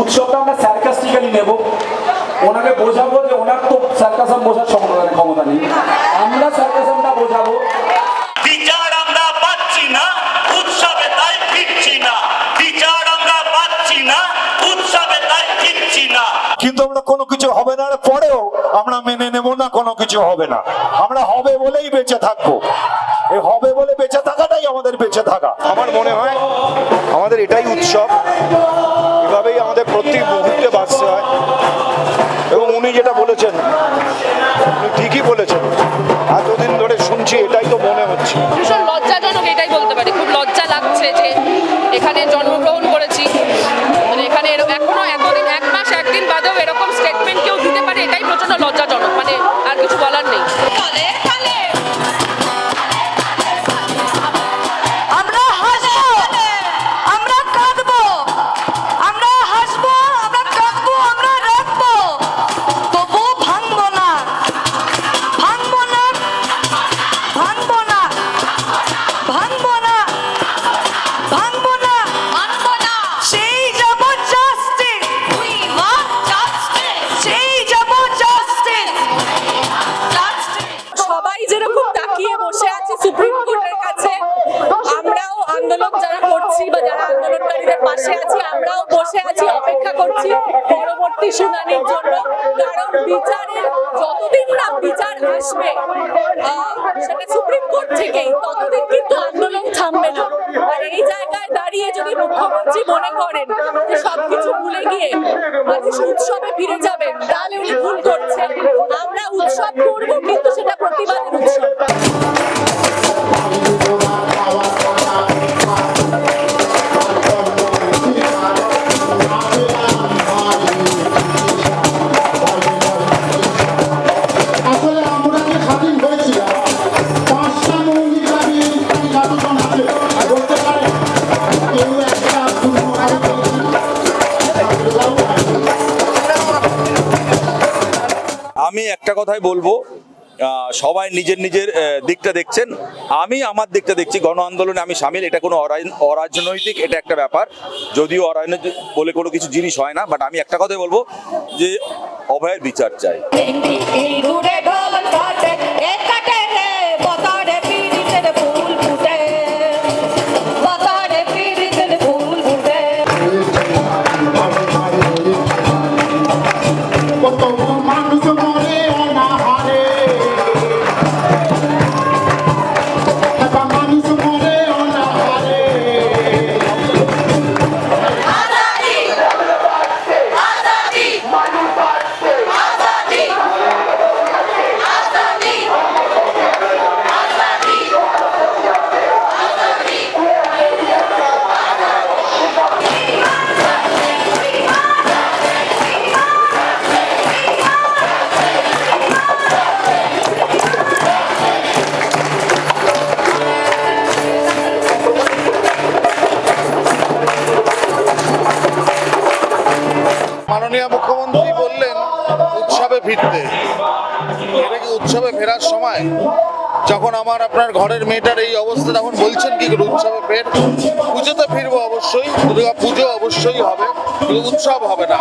উৎসবটা আমরা স্যারকাস্টিক্যালি নেব। ওনাকে বোঝাবো যে ওনার তো স্যারকাসাম বোঝার ক্ষমতা ক্ষমতা নেই। আমরা স্যারকাসামটা বোঝাবো কিন্তু আমরা কোনো কিছু হবে না পরেও আমরা মেনে নেব না কোনো কিছু হবে না। আমরা হবে বলেই বেঁচে থাকব। এই হবে বলে বেঁচে থাকাটাই আমাদের বেঁচে থাকা। আমার মনে হয় আমাদের এটাই উৎসব। এভাবেই আমাদের প্রত্যেক মুহূর্তে বাঁচতে হয়। এবং উনি যেটা বলেছেন উনি ঠিকই বলেছেন। এতদিন ধরে শুনছি এটাই তো মনে হচ্ছে। ভীষণ লজ্জাজনক এটাই বলতে পারি। খুব লজ্জা লাগছে যে এখানে জন্মগ্রহণ আন্দোলন যারা করছি বা যারা আন্দোলনকারীদের পাশে আছি, আমরাও বসে আছি, অপেক্ষা করছি পরবর্তী শুনানির জন্য। কারণ বিচারের যতদিন না বিচার আসবে সেটা সুপ্রিম কোর্ট থেকেই, ততদিন কিন্তু আন্দোলন থামবে না। আর এই জায়গায় দাঁড়িয়ে যদি মুখ্যমন্ত্রী মনে করেন যে সবকিছু ভুলে গিয়ে মানুষ উৎসবে ফিরে যাবেন আমি একটা কথাই বলব সবাই নিজের নিজের দিকটা দেখছেন। আমি আমার দিকটা দেখছি, গণ আন্দোলনে আমি সামিল, এটা কোনো অরাজ- অরাজনৈতিক, এটা একটা ব্যাপার। যদিও অরাজনৈতিক বলে কোনো কিছু জিনিস হয় না বাট আমি একটা কথাই বলব যে, অভয়ের বিচার চাই। মাননীয় মুখ্যমন্ত্রী বললেন, উৎসবে ফিরতে। এটা কি উৎসবে ফেরার সময়? যখন আমার, আপনার ঘরের মেয়েটার এই অবস্থা, তখন বলছেন কি করে উৎসবে ফের? পুজোতে ফিরবো অবশ্যই, দুর্গা পুজো অবশ্যই হবে উৎসব হবে না।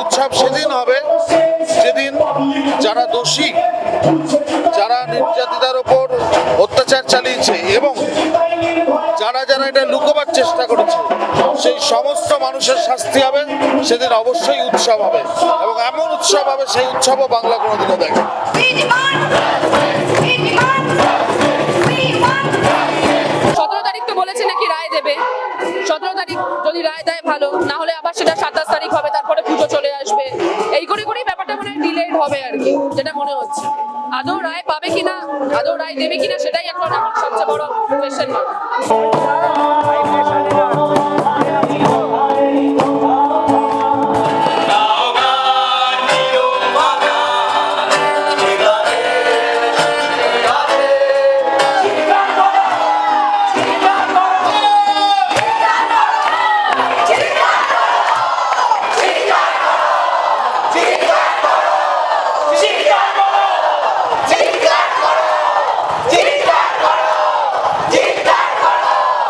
উৎসব সেদিন হবে, যেদিন যারা দোষী, যারা নির্যাতিতার ওপর অত্যাচার চালিয়েছে এবং যারা যারা এটা লুকোবার চেষ্টা করেছে সেই সমস্ত মানুষের শাস্তি হবে, সেদিন অবশ্যই উৎসব হবে। এবং এমন উৎসব হবে, সেই উৎসবও বাংলা কোনোদিনও দেখে সতেরো তারিখ তো বলেছে নাকি রায় দেবে। সতেরো তারিখ যদি রায় দেয় ভালো, না হলে আবার সেটা সাতাশ তারিখ হবে, তারপরে পুজো চলে আসবে। এই করে করেই ব্যাপারটা মনে ডিলেড হবে আর কি, যেটা মনে হচ্ছে। আদৌ রায় পাবে কিনা, আদৌ রায় দেবে কিনা, সেটাই এখন এখন সবচেয়ে বড় কোয়েশ্চেন মার্ক